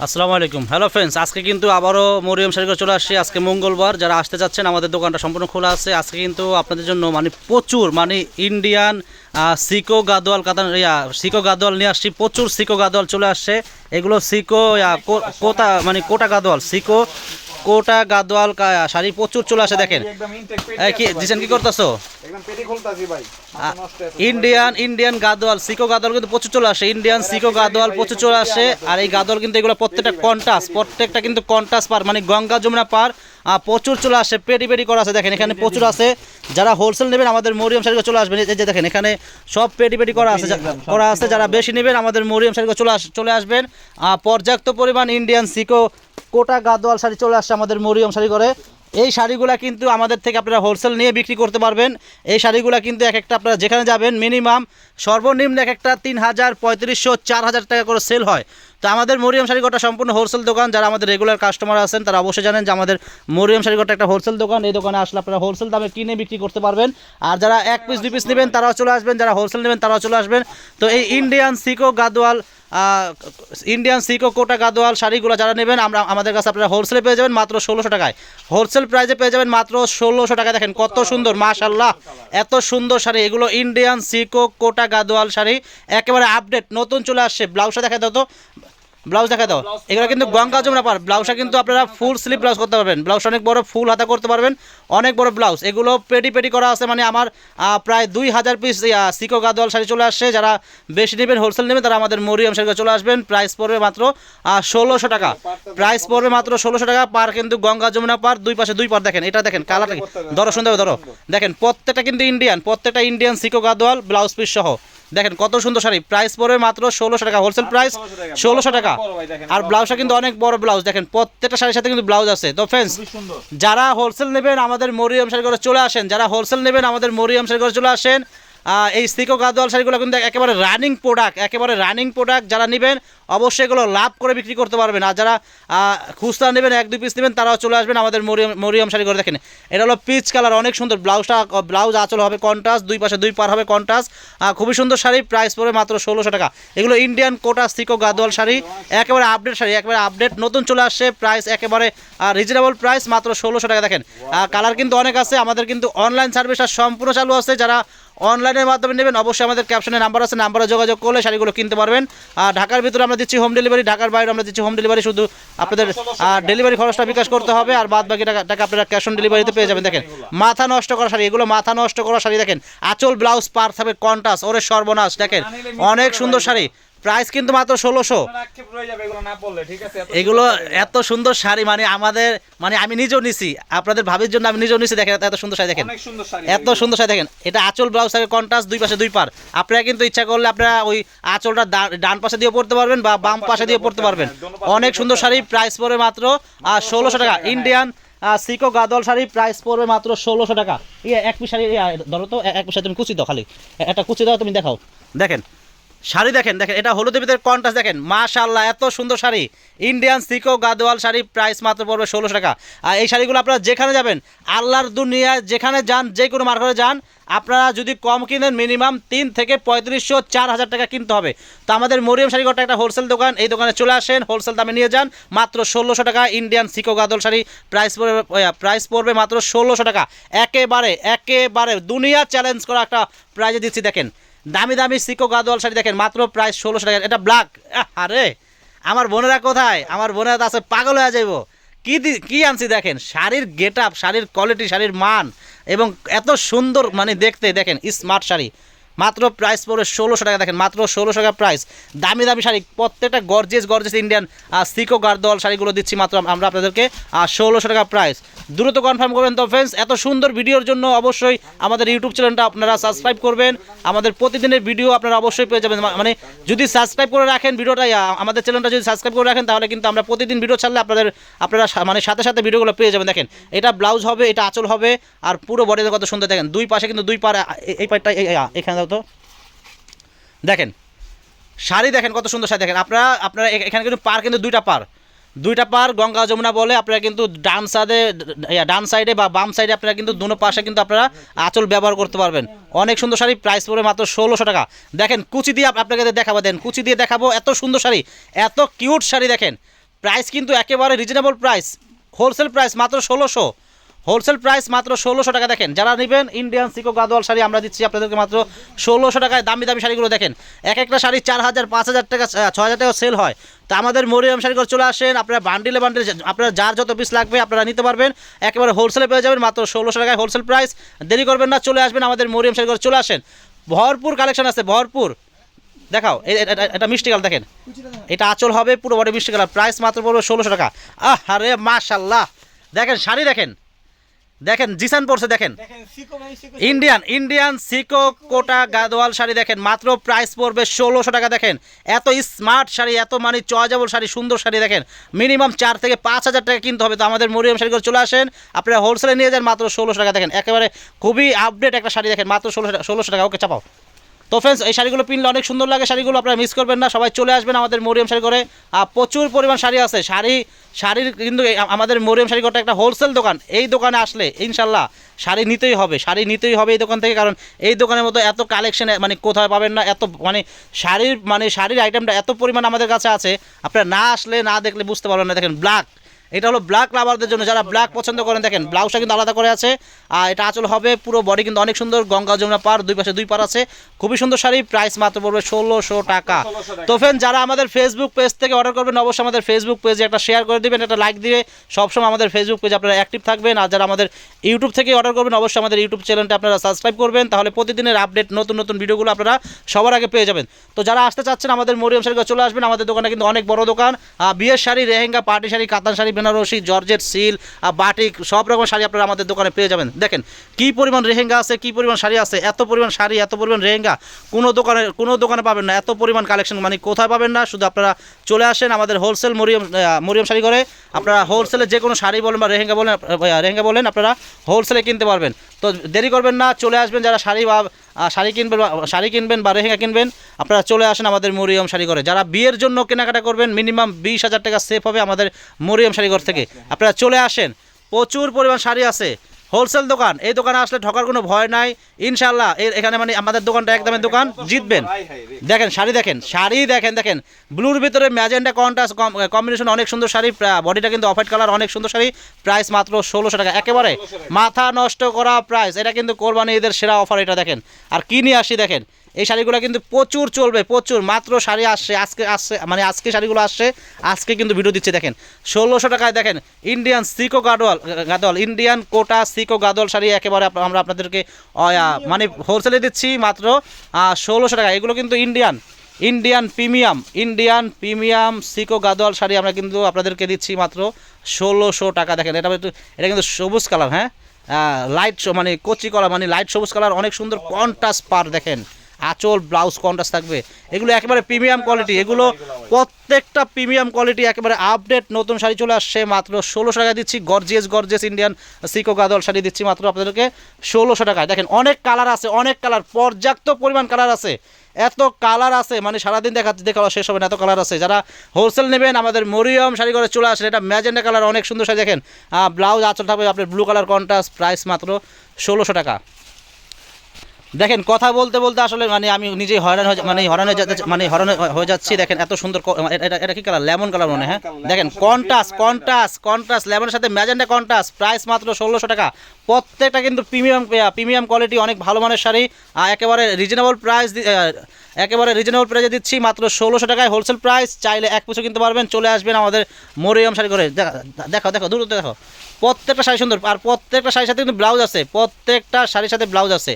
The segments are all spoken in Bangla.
আসসালামু আলাইকুম। হ্যালো ফ্রেন্ডস আজকে কিন্তু আবারও মরিয়ম শাড়িঘর চলে আসছি। আজকে মঙ্গলবার যারা আসতে চাচ্ছেন, আমাদের দোকানটা সম্পূর্ণ খোলা আছে। আজকে কিন্তু আপনাদের জন্য মানে প্রচুর মানে ইন্ডিয়ান সিকো গাদোয়াল কাতান, ইয়া সিকো গাদোয়াল নিয়ে আসছি। প্রচুর সিকো গাদোয়াল চলে আসছে। এগুলো সিকো কোতা মানে কোটা গাদোয়াল। সিকো কোটা গাদোয়াল শাড়ি প্রচুর চলে আসে দেখেন। কি করতেছো। Indian Indian Gadwal sico Gadwal কিন্তু প্রচুর চলে আসে। ইন্ডিয়ান সিকো গাদোয়াল প্রচুর চলে আসে। আর এই গাদোয়াল কিন্তু এগুলো প্রত্যেকটা কন্টাস প্রত্যেকটা কিন্তু কন্টাস পার মানে গঙ্গা যমুনা পার প্রচুর চলে আসে পেটি পেটি করা আছে দেখেন এখানে প্রচুর আছে যারা হোলসেল নেবেন আমাদের মরিয়ম শাড়িকে চলে আসবেন এই যে দেখেন এখানে সব পেটি পেটি করা আছে। করা আছে। যারা বেশি নেবেন আমাদের মরিয়ম শাড়িকে চলে আস চলে আসবেন। পর্যাপ্ত পরিমাণ ইন্ডিয়ান সিকো কোটা গাদোয়াল শাড়ি চলে আসছে আমাদের মরিয়ম শাড়ি করে এই শাড়িগুলা কিন্তু আমাদের থেকে আপনারা হোলসেল নিয়ে বিক্রি করতে পারবেন। এই শাড়িগুলা কিন্তু এক একটা আপনারা যেখানে যাবেন মিনিমাম সর্বনিম্ন এক একটা তিন হাজার পঁয়ত্রিশশো চার হাজার টাকা করে সেল হয়। তো আমাদের মরিয়ম শাড়িঘরটা সম্পূর্ণ হোলসেল দোকান, যারা আমাদের রেগুলার কাস্টমার আছেন, তারা অবশ্যই জানেন যে আমাদের মরিয়ম শাড়িঘরটা একটা হোলসেল দোকান। এই দোকানে আসলে আপনারা হোলসেল দামে কিনে বিক্রি করতে পারবেন। আর যারা এক পিস দুই পিস নেবেন, তারাও চলে আসবেন। যারা হোলসেল নেবেন, তারাও চলে আসবেন। তো এই Indian sico Gadwal Indian sico Kota Gadwal শাড়িগুলো যারা নেবেন, আমরা, আমাদের কাছে আপনারা হোলসেলে পেয়ে যাবেন মাত্র ষোলোশো টাকায়। হোলসেল প্রাইসে পেয়ে যাবেন মাত্র ষোলোশো টাকায়। দেখেন কত সুন্দর মাশাল্লাহ এত সুন্দর শাড়ি। এগুলো ইন্ডিয়ান সিকো কোটা গাদোয়াল শাড়ি। একেবারে আপডেট নতুন চলে আসছে। ব্লাউজটা দেখা দাও ব্লাউজ দেখা দাও। এগুলো কিন্তু গঙ্গা যমুনা পার। ব্লাউজটা কিন্তু আপনারা ফুল স্লিপ ব্লাউজ করতে পারবেন। ব্লাউজ অনেক বড় ফুল হাতা করতে পারবেন। অনেক বড় ব্লাউজ। এগুলো পেটি পেটি করা আছে। মানে আমার প্রায় দুই হাজার পিস সিকো গাদোয়াল শাড়ি চলে আসছে। যারা বেশি নেবেন হোলসেল নেবেন, তারা আমাদের মরিয়াম শাড়ি চলে আসবেন। প্রাইস পড়বে মাত্র ষোলোশো টাকা। প্রাইস পড়বে মাত্র ষোলোশো টাকা পার কিন্তু গঙ্গা যমুনা পার। দুই পাশে দুই পার দেখেন। এটা দেখেন কালারটা? ধরো, সুন্দর ধরো। দেখেন, প্রত্যেকটা কিন্তু ইন্ডিয়ান প্রত্যেকটা Indian sico Gadwal, blouse piece সহ। দেখেন কত সুন্দর শাড়ি। প্রাইস পড়বে মাত্র ষোলোশো টাকা হোলসেল প্রাইস ষোলোশো টাকা আর ব্লাউজটা কিন্তু অনেক বড় ব্লাউজ দেখেন প্রত্যেকটা শাড়ির সাথে কিন্তু ব্লাউজ আছে। তো ফ্রেন্ডস যারা হোলসেল নেবেন আমাদের মরিয়াম শাড়ি করে চলে আসেন। যারা হোলসেল নেবেন আমাদের মরিয়াম শাড়ি করে চলে আসেন। এই স্টিকো গাদোয়াল শাড়িগুলো কিন্তু একেবারে রানিং প্রোডাক্ট একেবারে রানিং প্রোডাক্ট যারা নেবেন, অবশ্যই এগুলো লাভ করে বিক্রি করতে পারবেন। আর যারা খুচরা নেবেন, এক, দুই পিস নেবেন, তারাও চলে আসবেন আমাদের মরিয়ম মরিয়ম শাড়ি করে দেখেন। এটা হলো পিচ কালার অনেক সুন্দর ব্লাউজটা ব্লাউজ আঁচল হবে কন্টাস দুই পাশে দুই পার হবে কন্টাস খুবই সুন্দর শাড়ি প্রাইস পড়বে মাত্র ষোলোশো টাকা। এগুলো ইন্ডিয়ান কোটা স্টিকো গাদোয়াল শাড়ি, একেবারে আপডেট শাড়ি, একেবারে আপডেট নতুন চলে আসছে প্রাইস একেবারে রিজনেবল প্রাইস মাত্র ষোলোশো টাকা। দেখেন কালার কিন্তু অনেক আছে, আমাদের কিন্তু অনলাইন সার্ভিস আর সম্পূর্ণ চালু আছে। যারা অনলাইনের মাধ্যমে নেবেন, অবশ্যই আমাদের ক্যাপশনে নাম্বার আছে নাম্বারে যোগাযোগ করলে শাড়িগুলো কিনতে পারবেন। আর ঢাকার ভিতরে আমরা দিচ্ছি হোম ডেলিভারি ঢাকার বাইরে আমরা দিচ্ছি হোম ডেলিভারি শুধু আপনাদের ডেলিভারি খরচটা বিকাশ করতে হবে, আর বাদ বাকি টাকা আপনারা ক্যাশ অন ডেলিভারিতে পেয়ে যাবেন। দেখেন, মাথা নষ্ট করা শাড়ি, এগুলো মাথা নষ্ট করা শাড়ি, দেখেন, আচল ব্লাউজ পার হবে কন্টাস ওরে সর্বনাশ। দেখেন, অনেক সুন্দর শাড়ি। প্রাইস কিন্তু মাত্র ষোলোশো। এগুলো এত সুন্দর শাড়ি। মানে আমাদের মানে আমি নিজেও নিছি। আপনাদের ভাবির জন্য আমি নিজেও নিছি দেখেন এত সুন্দর শাড়ি দেখেন। এত সুন্দর শাড়ি দেখেন। এটা আঁচল ব্লাউজ থাকে কন্ট্রাস্ট দুই পাশে দুই পার আপনারা কিন্তু ইচ্ছা করলে আপনারা ওই আঁচলটা ডান পাশে দিয়ে পড়তে পারবেন বা বাম পাশে দিয়ে পড়তে পারবেন। অনেক সুন্দর শাড়ি প্রাইস পড়বে মাত্র ষোলোশো টাকা। Indian sico Gadwal sari price পড়বে মাত্র ষোলোশো টাকা। ইয়ে এক পিস শাড়ি ধরো তো এক পিস শাড়ি তুমি কুচি দাও খালি। একটা কুচি দাও তুমি দেখাও। দেখেন শাড়ি দেখেন দেখেন, এটা হলুদের ভিতরে কন্টাস দেখেন। মাশাল্লাহ এত সুন্দর sari. Indian sico Gadwal sari price মাত্র পড়বে ষোলোশো টাকা। আর এই শাড়িগুলো আপনারা যেখানে যাবেন, আল্লাহর দুনিয়ায়, যেখানে যান, যে কোনো মার্কেটে যান, আপনারা যদি কম কিনেন মিনিমাম তিন থেকে পঁয়ত্রিশশো চার হাজার টাকা কিনতে হবে। তো আমাদের মরিয়ম শাড়িঘরটা একটা হোলসেল দোকান, এই দোকানে চলে আসেন হোলসেল দামে নিয়ে যান, মাত্র ষোলোশো টাকা Indian sico Gadwal sari price পড়বে প্রাইস পড়বে মাত্র ষোলোশো টাকা। একেবারে একেবারে দুনিয়া চ্যালেঞ্জ করা একটা প্রাইজে দিচ্ছি, দেখেন। দামি দামি সিকো গাদোয়াল শাড়ি দেখেন, মাত্র প্রায় ষোলোশো টাকা। এটা ব্ল্যাক আরে আমার বোনেরা কোথায়? আমার বোনেরা তো আছে, পাগল হয়ে যাইব। কী কি আনছি দেখেন? শাড়ির গেট আপ শাড়ির কোয়ালিটি শাড়ির মান, এবং এত সুন্দর মানে দেখতে, দেখেন স্মার্ট শাড়ি। মাত্র প্রাইস পড়বে ষোলোশো টাকা। দেখেন মাত্র ষোলোশো টাকা প্রাইস দামি দামি শাড়ি প্রত্যেকটা gorgeous gorgeous Indian sico Gadwal শাড়িগুলো দিচ্ছি মাত্র আমরা আপনাদেরকে আর ষোলোশো টাকা প্রাইস দ্রুত কনফার্ম করবেন তো ফ্রেন্ডস এত সুন্দর ভিডিওর জন্য অবশ্যই আমাদের ইউটিউব চ্যানেলটা আপনারা সাবস্ক্রাইব করবেন। আমাদের প্রতিদিনের ভিডিও আপনারা অবশ্যই পেয়ে যাবেন। মানে যদি সাবস্ক্রাইব করে রাখেন ভিডিওটা আ, আমাদের চ্যানেলটা যদি সাবস্ক্রাইব করে রাখেন তাহলে কিন্তু আমরা প্রতিদিন ভিডিও ছাড়লে আপনাদের আপনারা মানে সাথে সাথে ভিডিওগুলো পেয়ে যাবেন। দেখেন এটা ব্লাউজ হবে এটা আঁচল হবে আর পুরো বডিতে কত সুন্দর। দেখেন দুই পাশে কিন্তু দুই পার এই আ, এখানে দাও তো। দেখেন, শাড়ি দেখেন, কত সুন্দর শাড়ি দেখেন। আপনারা আপনারা এখানে কিন্তু পার কিন্তু দুইটা পার। দুইটা পার গঙ্গা যমুনা বলে আপনারা কিন্তু ডান সাইডে ডান সাইডে বা বাম সাইডে আপনারা কিন্তু দুনো পাশে কিন্তু আপনারা আঁচল ব্যবহার করতে পারবেন। অনেক সুন্দর শাড়ি প্রাইস পড়বে মাত্র ষোলোশো টাকা। দেখেন, কুচি দিয়ে আপনাকে দেখাবো, দেন, কুচি দিয়ে দেখাবো এত সুন্দর শাড়ি, এত কিউট শাড়ি দেখেন। প্রাইস কিন্তু একেবারে রিজনেবল প্রাইস হোলসেল প্রাইস মাত্র ষোলোশো। হোলসেল প্রাইস মাত্র ষোলোশো টাকা দেখেন। যারা নেবেন ইন্ডিয়ান সিকো গাদোয়াল শাড়ি, আমরা দিচ্ছি আপনাদেরকে মাত্র ষোলোশো টাকায় দামি দামি শাড়িগুলো দেখেন। এক একটা শাড়ি চার হাজার, পাঁচ হাজার টাকা ছ হাজার টাকা সেল হয়। তা আমাদের মরিয়াম শাড়িগুলো চলে আসেন, আপনারা বান্ডিলে বান্ডিলে আপনারা যার যত পিস লাগবে আপনারা নিতে পারবেন। একেবারে হোলসেলে পেয়ে যাবেন মাত্র ষোলোশো টাকায় হোলসেল প্রাইস দেরি করবেন না, চলে আসবেন আমাদের মরিয়াম শাড়িগুলো চলে আসেন। ভরপুর কালেকশন আছে, ভরপুর। দেখাও এটা মিষ্টি কালার দেখেন। এটা আঁচল হবে পুরো বডি মিষ্টি কালার প্রাইস মাত্র পড়বে ষোলোশো টাকা। আহ, আরে মাশাল্লাহ। দেখেন, শাড়ি দেখেন। দেখেন জিসান পড়ছে দেখেন। ইন্ডিয়ান ইন্ডিয়ান সিকো কোটা গাদোয়াল শাড়ি দেখেন মাত্র প্রাইস পড়বে ষোলোশো টাকা দেখেন। এত স্মার্ট শাড়ি এত মানে চয়েজেবল শাড়ি সুন্দর শাড়ি দেখেন। মিনিমাম চার থেকে পাঁচ হাজার টাকা কিনতে হবে। তো আমাদের মরিয়াম শাড়ি করে চলে আসেন আপনারা হোলসেলে নিয়ে যান মাত্র ষোলোশো টাকা দেখেন। একেবারে খুবই আপডেট একটা শাড়ি দেখেন মাত্র ষোলোশো ষোলোশো টাকা ওকে চাপাও। তো ফ্রেন্ডস এই শাড়িগুলো পিনলে অনেক সুন্দর লাগে। শাড়িগুলো আপনারা মিস করবেন না। সবাই চলে আসবেন আমাদের মরিয়াম শাড়ি করে আর প্রচুর পরিমাণ শাড়ি আছে। শাড়ি, শাড়ির কিন্তু আমাদের মরিয়াম শাড়ি ঘরটা একটা হোলসেল দোকান। এই দোকানে আসলে ইনশাল্লাহ শাড়ি নিতেই হবে। শাড়ি নিতেই হবে এই দোকান থেকে। কারণ এই দোকানের মতো এত কালেকশন মানে কোথায় পাবেন না। এত মানে শাড়ির মানে শাড়ির আইটেমটা এত পরিমাণ আমাদের কাছে আছে। আপনারা না আসলে না দেখলে বুঝতে পারবেন না। দেখেন ব্ল্যাক এটা হলো ব্ল্যাক লাভারদের জন্য। যারা ব্ল্যাক পছন্দ করেন, দেখেন ব্লাউজটা কিন্তু আলাদা করে আছে। আর এটা আঁচল হবে, পুরো বডি কিন্তু অনেক সুন্দর। গঙ্গা, যমুনা পার, দুই পাশে দুই পার আছে। খুবই সুন্দর শাড়ি প্রাইস মাত্র পড়বে ষোলোশো টাকা। তো ফ্রেন্ড যারা আমাদের ফেসবুক পেজ থেকে অর্ডার করবেন, অবশ্যই আমাদের ফেসবুক পেজে একটা শেয়ার করে দিবেন, একটা লাইক দিয়ে। সবসময় আমাদের ফেসবুক পেজ আপনারা অ্যাক্টিভ থাকবেন। আর যারা আমাদের ইউটিউব থেকে অর্ডার করবেন, অবশ্যই আমাদের ইউটিউব চ্যানেলটা আপনারা সাবস্ক্রাইব করবেন। তাহলে প্রতিদিনের আপডেট নতুন নতুন ভিডিওগুলো আপনারা সবার আগে পেয়ে যাবেন। তো যারা আসতে চাচ্ছেন, আমাদের মরিয়ম শাড়ি চলে আসবেন। আমাদের দোকানে কিন্তু অনেক বড় দোকান। বিয়ের শাড়ি রেহেঙ্গা পার্টি শাড়ি, কাতান শাড়ি বেনারসি জর্জেট সিল আহ, বাটিক সব রকম শাড়ি আপনারা আমাদের দোকানে পেয়ে যাবেন। দেখেন কি পরিমাণ রেহেঙ্গা আছে কি পরিমাণ শাড়ি আছে এত পরিমাণ শাড়ি এত পরিমাণ রেহেঙ্গা কোনো দোকানে কোনো দোকানে পাবেন না এত পরিমাণ কালেকশন মানে কোথায় পাবেন না শুধু আপনারা চলে আসেন আমাদের হোলসেল মরিয়ম মরিয়ম শাড়ি করে আপনারা হোলসেলে যে কোনো শাড়ি বলেন বা রেহেঙ্গা বলেন রেহেঙ্গা বলেন আপনারা হোলসেলে কিনতে পারবেন। তো দেরি করবেন না চলে আসবেন যারা শাড়ি বা শাড়ি কিনবেন শাড়ি কিনবেন বা রেহেঙ্গা কিনবেন, আপনারা চলে আসেন আমাদের মরিয়ম শাড়িঘরে যারা বিয়ের জন্য কেনাকাটা করবেন, মিনিমাম বিশ হাজার টাকা সেফ হবে আমাদের মরিয়ম শাড়িঘর থেকে। আপনারা চলে আসেন, প্রচুর পরিমাণ শাড়ি আছে। হোলসেল দোকান এই দোকানে আসলে ঠকার কোনো ভয় নাই। ইনশাল্লাহ এর এখানে মানে আমাদের দোকানটা একদমের দোকান জিতবেন। দেখেন শাড়ি দেখেন শাড়ি দেখেন দেখেন। ব্লুর ভিতরে ম্যাজেন্ডা কন্ট্রাস্ট কম্বিনেশন অনেক সুন্দর শাড়ি বডিটা কিন্তু অফ কালার অনেক সুন্দর শাড়ি। প্রাইস মাত্র ষোলোশো টাকা। একেবারে মাথা নষ্ট করা প্রাইস। এটা কিন্তু কোরবানি ঈদের সেরা অফার এটা দেখেন। আর কি নিয়ে আসি দেখেন? এই শাড়িগুলো কিন্তু প্রচুর চলবে, প্রচুর। মাত্র শাড়ি আসছে, আজকে আসছে মানে আজকে শাড়িগুলো আসছে, আজকে কিন্তু ভিডিও দিচ্ছে, দেখেন। ষোলোশো টাকায় দেখেন ইন্ডিয়ান সিকো গাডোয়াল গাদোয়াল ইন্ডিয়ান কোটা সিকো গাদোয়াল শাড়ি একেবারে আমরা আপনাদেরকে মানে হোলসেলে দিচ্ছি মাত্র ষোলোশো টাকা এগুলো কিন্তু Indian Indian premium Indian premium সিকো Gadwal sari আমরা কিন্তু আপনাদেরকে দিচ্ছি মাত্র ষোলোশো টাকা। দেখেন, এটা এটা কিন্তু সবুজ কালার হ্যাঁ? লাইট মানে কচি কলা মানে লাইট সবুজ কালার, অনেক সুন্দর কন্ট্রাস্ট পার দেখেন। আঁচল, ব্লাউজ কন্ট্রাস্ট থাকবে। এগুলো একেবারে প্রিমিয়াম কোয়ালিটি এগুলো প্রত্যেকটা প্রিমিয়াম কোয়ালিটি একেবারে আপডেট নতুন শাড়ি চলে আসছে মাত্র ষোলোশো টাকা দিচ্ছি। Gorgeous gorgeous Indian সিকো Gadwal sari দিচ্ছি মাত্র আপনাদেরকে ষোলোশো টাকায়। দেখেন, অনেক কালার আছে, অনেক কালার পর্যাপ্ত পরিমাণ কালার আছে। এত কালার আছে মানে সারাদিন দেখা দেখা শেষ হবে না, এত কালার আছে। যারা হোলসেল নেবেন, আমাদের মরিয়ম শাড়ি করে চলে আসেন। এটা ম্যাজেন্ডা কালার অনেক সুন্দর শাড়ি দেখেন। ব্লাউজ, আঁচল থাকবে, আপনার ব্লু কালার কন্ট্রাস্ট প্রাইস মাত্র ষোলোশো টাকা। দেখেন কথা বলতে বলতে আসলে মানে আমি নিজেই হয়রান হয়ে মানে হয়রান হয়ে যাচ্ছে মানে হয়রান হয়ে- যাচ্ছি। দেখেন এত সুন্দর এটা- এটা এটা কি কালার? লেমন কালার মনে হ্যাঁ দেখেন কন্টাস কন্টাস কন্টাস লেমনের সাথে ম্যাজেন্ডা কন্টাস প্রাইস মাত্র ষোলোশো টাকা। প্রত্যেকটা কিন্তু প্রিমিয়াম প্রিমিয়াম কোয়ালিটি অনেক ভালো মানের শাড়ি আহ, একেবারে রিজনেবল প্রাইস একেবারে রিজনেবল প্রাইসে দিচ্ছি মাত্র ষোলোশো টাকায় হোলসেল প্রাইস চাইলে এক পিছু কিনতে পারবেন চলে আসবেন আমাদের মরিয়ম শাড়ি করে দেখা- দেখো দেখো দূর দেখো। প্রত্যেকটা শাড়ি সুন্দর আর প্রত্যেকটা শাড়ির সাথে কিন্তু ব্লাউজ আছে প্রত্যেকটা শাড়ির সাথে ব্লাউজ আছে।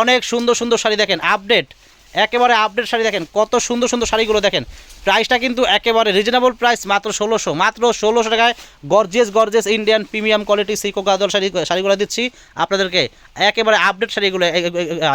অনেক সুন্দর সুন্দর শাড়ি দেখেন আপডেট একেবারে আপডেট শাড়ি দেখেন, কত সুন্দর সুন্দর শাড়িগুলো দেখেন। প্রাইসটা কিন্তু একেবারে রিজনেবল প্রাইস মাত্র ষোলোশো মাত্র ষোলোশো টাকায় gorgeous gorgeous Indian premium quality সিকো Gadwal sari, শাড়িগুলো দিচ্ছি আপনাদেরকে। একেবারে আপডেট শাড়িগুলো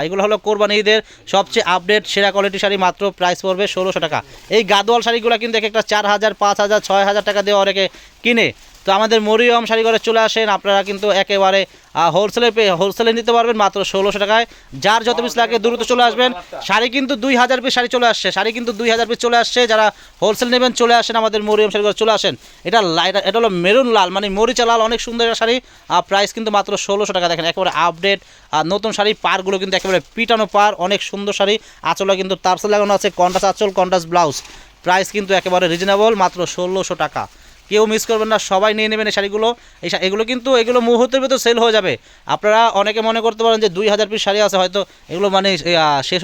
এগুলো হলো কোরবানি ঈদের সবচেয়ে আপডেট সেরা কোয়ালিটি শাড়ি, মাত্র প্রাইস পড়বে ষোলোশো টাকা। এই গাদোয়াল শাড়িগুলো কিন্তু এক একটা চার হাজার, পাঁচ হাজার, ছয় হাজার টাকা দিয়ে অনেকে কিনে। তো আমাদের মরিয়ম শাড়ি ঘরে চলে আসেন। আপনারা কিন্তু একেবারে হোলসেলে পেয়ে হোলসেলে নিতে পারবেন মাত্র ষোলোশো টাকায়। যার যত পিস লাগে দ্রুত চলে আসবেন। শাড়ি কিন্তু দুই হাজার পিস শাড়ি চলে আসছে। শাড়ি কিন্তু দুই হাজার পিস চলে আসছে। যারা হোলসেল নেবেন, চলে আসেন আমাদের মরিয়ম শাড়ি ঘরে চলে আসেন। এটা লা- এটা হলো মেরুন লাল মানে মরিচা লাল, অনেক সুন্দর একটা শাড়ি। আর প্রাইস কিন্তু মাত্র ষোলোশো টাকা। দেখেন, একেবারে আপডেট আর নতুন শাড়ি পারগুলো কিন্তু একেবারে পিটানো পার অনেক সুন্দর শাড়ি। আঁচলে কিন্তু তারসেল লাগানো আছে কন্টাস আঁচল কন্টাস ব্লাউজ। প্রাইস কিন্তু একেবারে রিজনেবল মাত্র ষোলোশো টাকা। কেউ মিস করবেন না সবাই নিয়ে নেবেন এই শাড়িগুলো। এই এগুলো কিন্তু এগুলো মুহূর্তের ভিতর সেল হয়ে যাবে। আপনারা অনেকে মনে করতে পারেন যে দুই হাজার পিস শাড়ি আছে হয়তো এগুলো মানে শেষ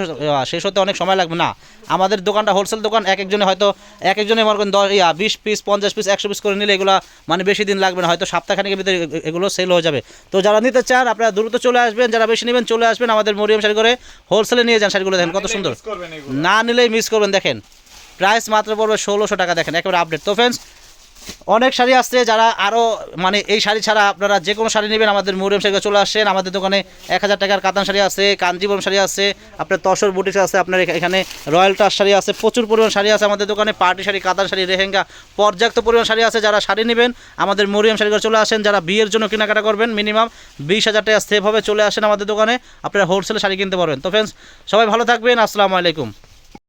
শেষ হতে অনেক সময় লাগবে। না আমাদের দোকানটা হোলসেল দোকান এক একজনে হয়তো এক একজনে মনে করেন দশ ইয়া বিশ পিস পঞ্চাশ পিস একশো পিস করে নিলে এগুলো মানে বেশি দিন লাগবে না হয়তো সপ্তাহখানেকের ভিতরে এগুলো সেল হয়ে যাবে। তো যারা নিতে চান আপনারা দ্রুত চলে আসবেন যারা বেশি নেবেন চলে আসবেন আমাদের মরিয়াম শাড়ি করে হোলসেলে নিয়ে যান শাড়িগুলো দেখেন কত সুন্দর। না নিলেই মিস করবেন দেখেন। প্রাইস মাত্র পড়বে ষোলোশো টাকা দেখেন একেবারে আপডেট তো ফ্রেন্ডস অনেক শাড়ি আসছে যারা আরও মানে এই শাড়ি ছাড়া আপনারা যে কোনো শাড়ি নেবেন। আমাদের মরিয়ম শাড়ি চলে আসেন আমাদের দোকানে এক হাজার টাকার কাতান শাড়ি আছে কাঞ্জিবরম শাড়ি আছে, আপনার তসর বুটিক্স আছে, আপনার এখানে রয়্যাল টাস শাড়ি আছে, প্রচুর পরিমাণ শাড়ি আছে আমাদের দোকানে। পার্টি শাড়ি, কাতান শাড়ি রেহেঙ্গা পর্যাপ্ত পরিমাণ শাড়ি আছে যারা শাড়ি নেবেন। আমাদের মরিয়ম শাড়ি চলে আসেন। যারা বিয়ের জন্য কেনাকাটা করবেন, মিনিমাম বিশ হাজার টাকা সেভ হবে, চলে আসেন আমাদের দোকানে। আপনারা হোলসেলে শাড়ি কিনতে পারবেন। তো ফ্রেন্ডস সবাই ভালো থাকবেন। আসসালামু আলাইকুম।